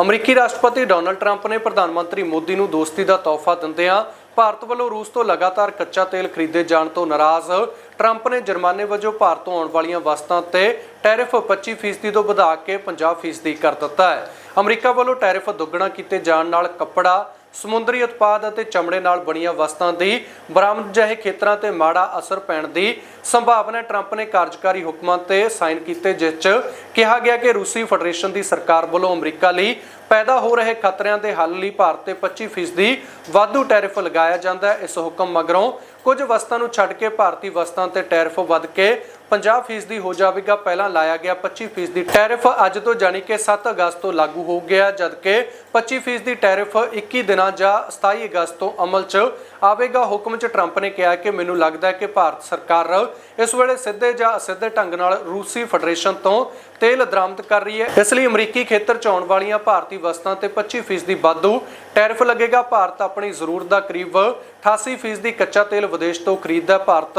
ਅਮਰੀਕੀ ਰਾਸ਼ਟਰਪਤੀ Donald Trump ਨੇ ਪ੍ਰਧਾਨ ਮੰਤਰੀ ਮੋਦੀ ਨੂੰ ਦੋਸਤੀ ਦਾ ਤੋਹਫਾ ਦਿੰਦਿਆਂ ਭਾਰਤ ਵੱਲੋਂ ਰੂਸ ਤੋਂ ਲਗਾਤਾਰ ਕੱਚਾ ਤੇਲ ਖਰੀਦੇ ਜਾਣ ਤੋਂ ਨਾਰਾਜ਼। ਟਰੰਪ ਨੇ ਜੁਰਮਾਨੇ ਵਜੋਂ ਭਾਰਤ ਤੋਂ ਆਉਣ ਵਾਲੀਆਂ ਵਸਤਾਂ ਤੇ ਟੈਰਿਫ 25% ਤੋਂ ਵਧਾ ਕੇ 50% ਕਰ ਦਿੱਤਾ ਹੈ। ਅਮਰੀਕਾ ਵੱਲੋਂ ਟੈਰਿਫ ਦੁੱਗਣਾ ਕੀਤੇ ਜਾਣ ਨਾਲ ਕੱਪੜਾ ਸਮੁੰਦਰੀ ਉਤਪਾਦ ਅਤੇ ਚਮੜੇ ਨਾਲ ਬਣੀਆਂ ਵਸਤਾਂ ਦੀ ਬਰਾਮਦ ਜਿਹੇ ਖੇਤਰਾਂ ਤੇ ਮਾੜਾ ਅਸਰ ਪੈਣ ਦੀ ਸੰਭਾਵਨਾ ਹੈ। ਟਰੰਪ ਨੇ ਕਾਰਜਕਾਰੀ ਹੁਕਮਾਂ ਤੇ ਸਾਈਨ ਕੀਤੇ, ਜਿਸ 'ਚ ਕਿਹਾ ਗਿਆ ਕਿ ਰੂਸੀ ਫੈਡਰੇਸ਼ਨ ਦੀ ਸਰਕਾਰ ਵੱਲੋਂ ਅਮਰੀਕਾ ਲਈ ਪੈਦਾ ਹੋ ਰਹੇ ਖਤਰਿਆਂ ਦੇ ਹੱਲ ਲਈ ਭਾਰਤ ਤੇ 25% ਦੀ ਵਾਧੂ ਟੈਰਿਫ ਲਗਾਇਆ ਜਾਂਦਾ ਹੈ ਇਸ ਹੁਕਮ ਮਗਰੋਂ ਕੁਝ ਵਸਤਾਂ ਨੂੰ ਛੱਡ ਕੇ ਭਾਰਤੀ ਵਸਤਾਂ ਤੇ ਟੈਰਿਫ ਵੱਧ ਕੇ 50% ਹੋ ਜਾਵੇਗਾ। ਪਹਿਲਾਂ ਲਾਇਆ ਗਿਆ 25% ਟੈਰਿਫ। ਅੱਜ ਤੋਂ ਜਾਣੀ ਕਿ 7 ਅਗਸਤ ਤੋਂ ਲਾਗੂ ਹੋ ਗਿਆ, ਜਦਕਿ 25% ਟੈਰਿਫ 21 ਦਿਨਾਂ ਜਾਂ 27 ਅਗਸਤ ਤੋਂ ਅਮਲ 'ਚ ਆਵੇਗਾ। ਹੁਕਮ 'ਚ ਟਰੰਪ ਨੇ ਕਿਹਾ ਕਿ ਮੈਨੂੰ ਲੱਗਦਾ ਹੈ ਕਿ ਭਾਰਤ ਸਰਕਾਰ ਇਸ ਵੇਲੇ ਸਿੱਧੇ ਜਾਂ ਅਸਿੱਧੇ ਢੰਗ ਨਾਲ ਰੂਸੀ ਫੈਡਰੇਸ਼ਨ ਤੋਂ ਤੇਲ ਦਰਾਮਦ ਕਰ ਰਹੀ ਹੈ। ਇਸ ਲਈ ਅਮਰੀਕੀ ਖੇਤਰ 'ਚ ਆਉਣ ਵਾਲੀਆਂ ਭਾਰਤੀ ਵਸਤਾਂ ਤੇ 25% ਵਾਧੂ ਟੈਰਿਫ ਲੱਗੇਗਾ। ਭਾਰਤ ਆਪਣੀ ਜ਼ਰੂਰਤ ਦਾ ਕਰੀਬ 88% ਕੱਚਾ ਤੇਲ ਵਿਦੇਸ਼ ਤੋਂ ਖਰੀਦਦਾ ਭਾਰਤ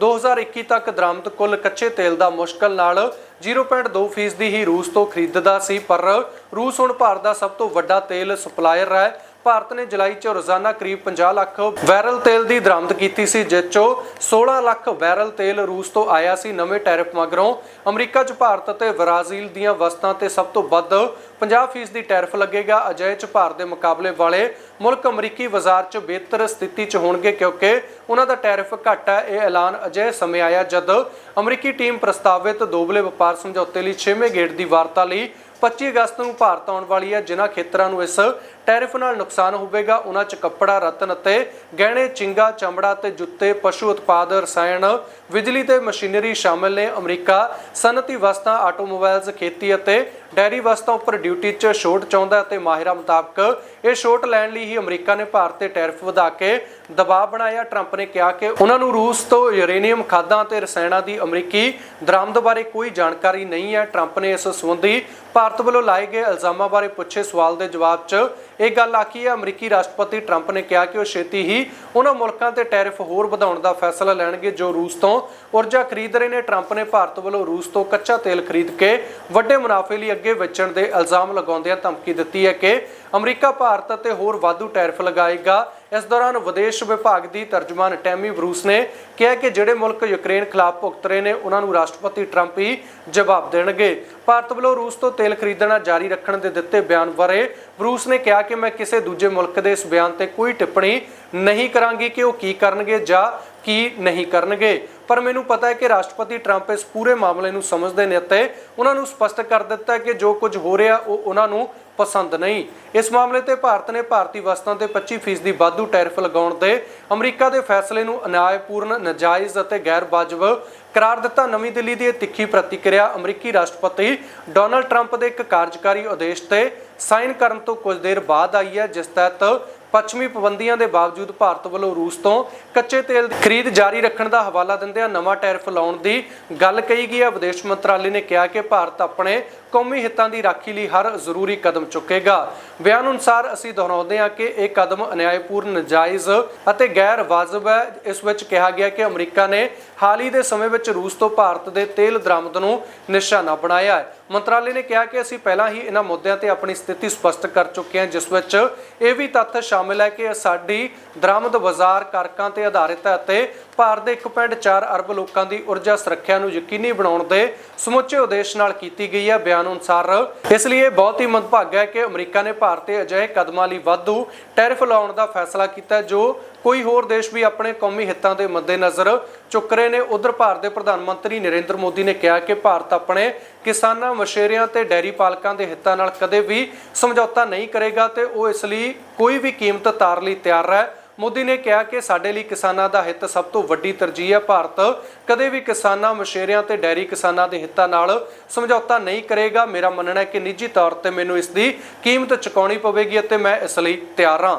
2021 ਤੱਕ ਦਰਾਮਦ ਕੁੱਲ ਕੱਚੇ ਤੇਲ ਦਾ ਮੁਸ਼ਕਲ ਨਾਲ 0.2% ਦੀ ਹੀ ਰੂਸ ਤੋਂ ਖਰੀਦਦਾ ਸੀ, ਪਰ ਰੂਸ ਹੁਣ ਭਾਰਤ ਦਾ ਸਭ ਤੋਂ ਵੱਡਾ ਤੇਲ ਸਪਲਾਇਰ ਹੈ। ਭਾਰਤ ਨੇ ਜੁਲਾਈ 'ਚ ਰੋਜ਼ਾਨਾ ਕਰੀਬ 50 ਲੱਖ ਬੈਰਲ ਤੇਲ ਦੀ ਦਰਾਮਦ ਕੀਤੀ ਸੀ, ਜਿਸ 'ਚੋਂ 16 ਲੱਖ ਬੈਰਲ ਤੇਲ ਰੂਸ ਤੋਂ ਆਇਆ ਸੀ ਨਵੇਂ ਟੈਰਿਫ ਮਗਰੋਂ। ਅਮਰੀਕਾ 'ਚ ਭਾਰਤ ਅਤੇ ਬ੍ਰਾਜ਼ੀਲ ਦੀਆਂ ਵਸਤਾਂ ਤੇ ਸਭ ਤੋਂ ਵੱਧ 50% ਦੀ ਟੈਰਿਫ ਲੱਗੇਗਾ। ਅਜਿਹੇ 'ਚ ਭਾਰਤ ਦੇ ਮੁਕਾਬਲੇ ਵਾਲੇ ਮੁਲਕ ਅਮਰੀਕੀ ਬਾਜ਼ਾਰ 'ਚ ਬਿਹਤਰ ਸਥਿਤੀ 'ਚ ਹੋਣਗੇ, ਕਿਉਂਕਿ ਉਹਨਾਂ ਦਾ ਟੈਰਿਫ ਘੱਟ ਹੈ। ਇਹ ਐਲਾਨ ਅਜਿਹੇ ਸਮੇਂ ਆਇਆ ਜਦ ਅਮਰੀਕੀ ਟੀਮ ਪ੍ਰਸਤਾਵਿਤ ਦੋਬਲੇ ਵਪਾਰ ਸਮਝੌਤੇ ਲਈ 6ਵੇਂ ਗੇੜ ਦੀ ਵਾਰਤਾ ਲਈ 25 ਅਗਸਤ ਨੂੰ ਭਾਰਤ ਆਉਣ ਵਾਲੀ ਹੈ। ਜਿਨ੍ਹਾਂ ਖੇਤਰਾਂ ਨੂੰ ਇਸ ਟੈਰਿਫ ਨਾਲ ਨੁਕਸਾਨ ਹੋਵੇਗਾ, ਉਹਨਾਂ 'ਚ ਕੱਪੜਾ, ਰਤਨ ਅਤੇ ਗਹਿਣੇ, ਚਿੰਗਾ, ਚਮੜਾ ਤੇ ਜੁੱਤੇ, ਪਸ਼ੂ ਉਤਪਾਦ, ਰਸਾਇਣ, ਬਿਜਲੀ ਤੇ ਮਸ਼ੀਨਰੀ ਸ਼ਾਮਲ ਨੇ। ਅਮਰੀਕਾ ਸਨਅਤੀ ਵਸਤਾਂ, ਆਟੋਮੋਬਾਈਲਸ, ਖੇਤੀ ਅਤੇ ਡੈਰੀ ਵਸਤਾਂ ਉੱਪਰ ਡਿਊਟੀ 'ਚ ਛੋਟ ਚਾਹੁੰਦਾ ਅਤੇ ਮਾਹਿਰਾਂ ਮੁਤਾਬਕ ਇਹ ਛੋਟ ਲੈਣ ਲਈ ਹੀ ਅਮਰੀਕਾ ਨੇ ਭਾਰਤ ਤੇ ਟੈਰਿਫ ਵਧਾ ਕੇ ਦਬਾਅ ਬਣਾਇਆ। ਟਰੰਪ ਨੇ ਕਿਹਾ ਕਿ ਉਹਨਾਂ ਨੂੰ ਰੂਸ ਤੋਂ ਯੂਰੇਨੀਅਮ ਖਾਦਾਂ ਤੇ ਰਸਾਇਣਾਂ ਦੀ ਅਮਰੀਕੀ ਦਰਾਮਦ ਬਾਰੇ ਕੋਈ ਜਾਣਕਾਰੀ ਨਹੀਂ ਹੈ। ਟਰੰਪ ਨੇ ਇਸ ਸੰਬੰਧੀ ਭਾਰਤ ਵੱਲੋਂ ਲਾਏ ਗਏ ਇਲਜ਼ਾਮਾਂ ਬਾਰੇ ਪੁੱਛੇ ਸਵਾਲ ਦੇ ਜਵਾਬ 'ਚ ਇਹ ਗੱਲ ਆਖੀ ਹੈ। ਅਮਰੀਕੀ ਰਾਸ਼ਟਰਪਤੀ ਟਰੰਪ ਨੇ ਕਿਹਾ ਕਿ ਉਹ ਛੇਤੀ ਹੀ ਉਹਨਾਂ ਮੁਲਕਾਂ ਤੇ ਟੈਰਿਫ ਹੋਰ ਵਧਾਉਣ ਦਾ ਫੈਸਲਾ ਲੈਣਗੇ ਜੋ ਰੂਸ ਤੋਂ ਊਰਜਾ ਖਰੀਦ ਰਹੇ ਨੇ। ਟਰੰਪ ਨੇ ਭਾਰਤ ਵੱਲੋਂ ਰੂਸ ਤੋਂ ਕੱਚਾ ਤੇਲ ਖਰੀਦ ਕੇ ਵੱਡੇ ਮੁਨਾਫੇ ਲਈ ਅੱਗੇ ਵੇਚਣ ਦੇ ਇਲਜ਼ਾਮ ਲਗਾਉਂਦਿਆਂ ਧਮਕੀ ਦਿੱਤੀ ਹੈ ਕਿ ਅਮਰੀਕਾ, ਭਾਰਤ ਅਤੇ ਹੋਰ ਵਾਧੂ ਟੈਰਿਫ ਲਗਾਏਗਾ। ਇਸ ਦੌਰਾਨ ਵਿਦੇਸ਼ ਵਿਭਾਗ ਦੀ ਤਰਜਮਾਨ ਟੈਮੀ ਬਰੂਸ ਨੇ ਕਿਹਾ ਕਿ ਜਿਹੜੇ ਮੁਲਕ ਯੂਕਰੇਨ ਖਿਲਾਫ ਭੁਗਤ ਰਹੇ ਨੇ, ਉਹਨਾਂ ਨੂੰ ਰਾਸ਼ਟਰਪਤੀ ਟਰੰਪ ਹੀ ਜਵਾਬ ਦੇਣਗੇ। ਭਾਰਤ ਵੱਲੋਂ ਰੂਸ ਤੋਂ ਤੇਲ ਖਰੀਦਣਾ ਜਾਰੀ ਰੱਖਣ ਦੇ ਦਿੱਤੇ ਬਿਆਨ ਬਾਰੇ ਬਰੂਸ ਨੇ ਕਿਹਾ ਕਿ ਮੈਂ ਕਿਸੇ ਦੂਜੇ ਮੁਲਕ ਦੇ ਇਸ ਬਿਆਨ ਤੇ ਕੋਈ ਟਿੱਪਣੀ ਨਹੀਂ ਕਰਾਂਗੀ ਕਿ ਉਹ ਕੀ ਕਰਨਗੇ ਜਾਂ ਕੀ ਨਹੀਂ ਕਰਨਗੇ। ਪਰ ਮੈਨੂੰ ਪਤਾ ਹੈ ਕਿ ਰਾਸ਼ਟਰਪਤੀ ਟਰੰਪ ਇਸ ਪੂਰੇ ਮਾਮਲੇ ਨੂੰ ਸਮਝਦੇ ਨੇ ਅਤੇ ਉਹਨਾਂ ਨੂੰ ਸਪਸ਼ਟ ਕਰ ਦਿੱਤਾ ਕਿ ਜੋ ਕੁਝ ਹੋ ਰਿਹਾ, ਉਹ ਉਹਨਾਂ ਨੂੰ ਪਸੰਦ ਨਹੀਂ। ਇਸ ਮਾਮਲੇ ਤੇ ਭਾਰਤ ਨੇ ਭਾਰਤੀ ਵਸਤਾਂ ਤੇ 25% ਦੀ ਵਾਧੂ ਟੈਰਿਫ ਲਗਾਉਣ ਦੇ ਅਮਰੀਕਾ ਦੇ ਫੈਸਲੇ ਨੂੰ ਅਨਿਆਇਪੂਰਨ, ਨਾਜਾਇਜ਼ ਅਤੇ ਗੈਰ ਵਾਜਬ ਕਰਾਰ ਦਿੱਤਾ। ਨਵੀਂ ਦਿੱਲੀ ਦੀ ਇਹ ਤਿੱਖੀ ਪ੍ਰਤੀਕਿਰਿਆ ਅਮਰੀਕੀ ਰਾਸ਼ਟਰਪਤੀ ਡੋਨਲਡ ਟਰੰਪ ਦੇ ਇੱਕ ਕਾਰਜਕਾਰੀ ਆਦੇਸ਼ ਤੇ ਸਾਈਨ ਕਰਨ ਤੋਂ ਕੁਝ ਦੇਰ ਬਾਅਦ ਆਈ ਹੈ, ਜਿਸ ਤਹਿਤ ਪੱਛਮੀ ਪਾਬੰਦੀਆਂ ਦੇ ਬਾਵਜੂਦ ਭਾਰਤ ਵੱਲੋਂ ਰੂਸ ਤੋਂ ਕੱਚੇ ਤੇਲ ਦੀ ਖਰੀਦ ਜਾਰੀ ਰੱਖਣ ਦਾ ਹਵਾਲਾ ਦਿੰਦਿਆਂ ਨਵਾਂ ਟੈਰਿਫ ਲਾਉਣ ਦੀ ਗੱਲ ਕਹੀ ਗਈ ਹੈ। ਵਿਦੇਸ਼ ਮੰਤਰਾਲੇ ਨੇ ਕਿਹਾ ਕਿ ਭਾਰਤ ਆਪਣੇ ਕੌਮੀ ਹਿੱਤਾਂ ਦੀ ਰਾਖੀ ਲਈ ਹਰ ਜ਼ਰੂਰੀ ਕਦਮ ਚੁੱਕੇਗਾ। ਬਿਆਨ ਅਨੁਸਾਰ ਅਸੀਂ ਦੁਹਰਾਉਂਦੇ ਹਾਂ ਕਿ ਇਹ ਕਦਮ ਅਨਿਆਇਪੂਰਨ, ਨਜਾਇਜ਼ ਅਤੇ ਗੈਰ ਵਾਜਬ ਹੈ। ਇਸ ਵਿੱਚ ਕਿਹਾ ਗਿਆ ਕਿ ਅਮਰੀਕਾ ਨੇ ਹਾਲ ਹੀ ਦੇ ਸਮੇਂ ਵਿੱਚ ਰੂਸ ਤੋਂ ਭਾਰਤ ਦੇ ਤੇਲ ਦਰਾਮਦ ਨੂੰ ਨਿਸ਼ਾਨਾ ਬਣਾਇਆ ਹੈ। ਮੰਤਰਾਲੇ ਨੇ ਕਿਹਾ ਕਿ ਅਸੀਂ ਪਹਿਲਾਂ ਹੀ ਇਹਨਾਂ ਮੁੱਦਿਆਂ ਤੇ ਆਪਣੀ ਸਥਿਤੀ ਸਪਸ਼ਟ ਕਰ ਚੁੱਕੇ ਹਾਂ, ਜਿਸ ਵਿੱਚ ਇਹ ਵੀ ਤੱਥ ਸ਼ਾਮਿਲ ਹੈ ਕਿ ਸਾਡੀ ਦਰਾਮਦ ਬਾਜ਼ਾਰ ਕਾਰਕਾਂ ਤੇ ਆਧਾਰਿਤ ਹੈ ਅਤੇ ਭਾਰਤ ਦੇ 1.4 ਅਰਬ ਲੋਕਾਂ ਦੀ ਊਰਜਾ ਸੁਰੱਖਿਆ ਨੂੰ ਯਕੀਨੀ ਬਣਾਉਣ ਦੇ ਸਮੁੱਚੇ ਉਦੇਸ਼ ਨਾਲ ਕੀਤੀ ਗਈ ਹੈ ਬਿਆਨ ਅਨੁਸਾਰ। ਇਸ ਲਈ ਇਹ ਬਹੁਤ ਹੀ ਮੰਦਭਾਗਾ ਹੈ ਕਿ ਅਮਰੀਕਾ ਨੇ ਭਾਰਤ ਤੇ ਅਜਿਹੇ ਕਦਮਾਂ ਲਈ ਵਾਧੂ ਟੈਰਿਫ ਲਾਉਣ ਦਾ ਫੈਸਲਾ ਕੀਤਾ ਜੋ ਕੋਈ ਹੋਰ ਦੇਸ਼ ਵੀ ਆਪਣੇ ਕੌਮੀ ਹਿੱਤਾਂ ਦੇ ਮੱਦੇਨਜ਼ਰ ਚੁੱਕ ਰਹੇ ਨੇ। ਉਧਰ ਭਾਰਤ ਦੇ ਪ੍ਰਧਾਨ ਮੰਤਰੀ ਨਰਿੰਦਰ ਮੋਦੀ ਨੇ ਕਿਹਾ ਕਿ ਭਾਰਤ ਆਪਣੇ ਕਿਸਾਨਾਂ ਮਸ਼ੇਰਿਆਂ ਤੇ ਡੈਰੀ ਪਾਲਕਾਂ ਦੇ ਹਿੱਤਾਂ ਨਾਲ ਕਦੇ ਵੀ ਸਮਝੌਤਾ ਨਹੀਂ ਕਰੇਗਾ ਤੇ ਉਹ ਇਸ ਲਈ ਕੋਈ ਵੀ ਕੀਮਤ ਤਾਰ ਲਈ ਤਿਆਰ ਹੈ। ਮੋਦੀ ਨੇ ਕਿਹਾ ਕਿ ਸਾਡੇ ਲਈ ਕਿਸਾਨਾਂ ਦਾ ਹਿੱਤ ਸਭ ਤੋਂ ਵੱਡੀ ਤਰਜੀਹ ਹੈ। ਭਾਰਤ ਕਦੇ ਵੀ ਕਿਸਾਨਾਂ ਮਸ਼ੇਰਿਆਂ ਤੇ ਡੈਰੀ ਕਿਸਾਨਾਂ ਦੇ ਹਿੱਤਾਂ ਨਾਲ ਸਮਝੌਤਾ ਨਹੀਂ ਕਰੇਗਾ। ਮੇਰਾ ਮੰਨਣਾ ਹੈ ਕਿ ਨਿੱਜੀ ਤੌਰ ਤੇ ਮੈਨੂੰ ਇਸ ਦੀ ਕੀਮਤ ਚੁਕਾਉਣੀ ਪਵੇਗੀ ਅਤੇ ਮੈਂ ਇਸ ਲਈ ਤਿਆਰ ਹਾਂ।